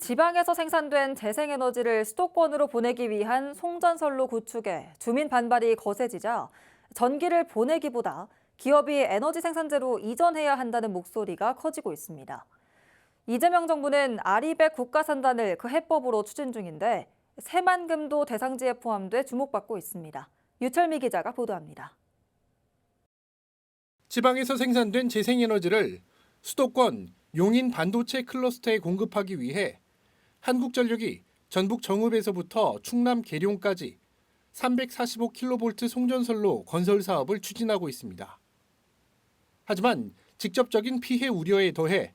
지방에서 생산된 재생에너지를 수도권으로 보내기 위한 송전선로 구축에 주민 반발이 거세지자 전기를 보내기보다 기업이 에너지 생산재로 이전해야 한다는 목소리가 커지고 있습니다. 이재명 정부는 아리백 국가산단을 그 해법으로 추진 중인데 새만금도 대상지에 포함돼 주목받고 있습니다. 유철미 기자가 보도합니다. 지방에서 생산된 재생에너지를 수도권 용인 반도체 클러스터에 공급하기 위해 한국전력이 전북 정읍에서부터 충남 계룡까지 345kV 송전선로 건설 사업을 추진하고 있습니다. 하지만 직접적인 피해 우려에 더해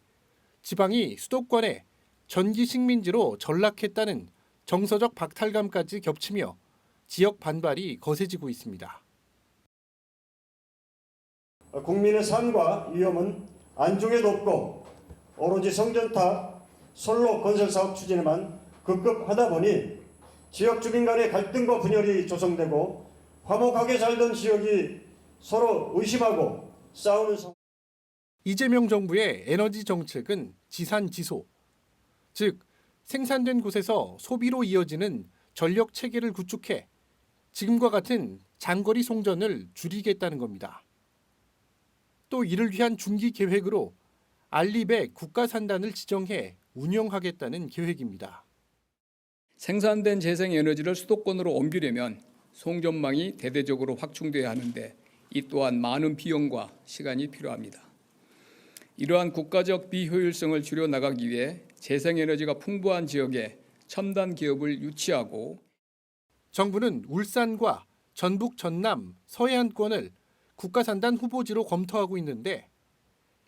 지방이 수도권에 전기 식민지로 전락했다는 정서적 박탈감까지 겹치며 지역 반발이 거세지고 있습니다. 국민의 삶과 위험은 안중에 높고 오로지 성전탑 솔로 건설 사업 추진에만 급급하다 보니 지역 주민 간의 갈등과 분열이 조성되고 화목하게 살던 지역이 서로 의심하고 싸우는 상황. 이재명 정부의 에너지 정책은 지산 지소, 즉 생산된 곳에서 소비로 이어지는 전력 체계를 구축해 지금과 같은 장거리 송전을 줄이겠다는 겁니다. 또 이를 위한 중기 계획으로 알리백 국가 산단을 지정해 운영하겠다는 계획입니다. 생산된 재생에너지를 수도권으로 옮기려면 송전망이 대대적으로 확충돼야 하는데 이 또한 많은 비용과 시간이 필요합니다. 이러한 국가적 비효율성을 줄여 나가기 위해 재생에너지가 풍부한 지역에 첨단 기업을 유치하고 정부는 울산과 전북 전남 서해안권을 국가산단 후보지로 검토하고 있는데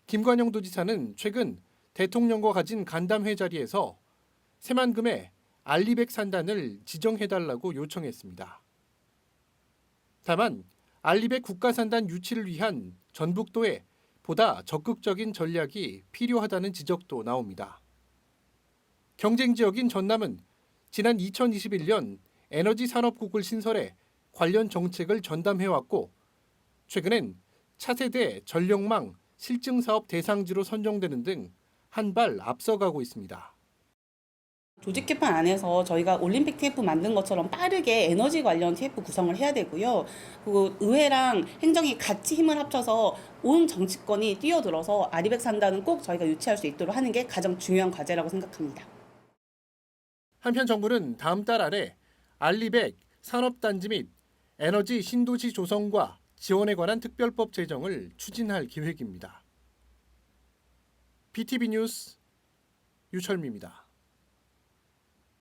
김관영 도지사는 최근 대통령과 가진 간담회 자리에서 새만금에 알리백 산단을 지정해달라고 요청했습니다. 다만 알리백 국가산단 유치를 위한 전북도의 보다 적극적인 전략이 필요하다는 지적도 나옵니다. 경쟁 지역인 전남은 지난 2021년 에너지 산업국을 신설해 관련 정책을 전담해왔고 최근엔 차세대 전력망 실증 사업 대상지로 선정되는 등 한 발 앞서가고 있습니다. 조직 개편 안에서 저희가 올림픽 TF 만든 것처럼 빠르게 에너지 관련 TF 구성을 해야 되고요. 그리고 의회랑 행정이 같이 힘을 합쳐서 온 정치권이 뛰어들어서 아리백 산다는 꼭 저희가 유치할 수 있도록 하는 게 가장 중요한 과제라고 생각합니다. 한편 정부는 다음 달 안에 알리백 산업단지 및 에너지 신도시 조성과 지원에 관한 특별법 제정을 추진할 계획입니다. BTV 뉴스 유철미입니다.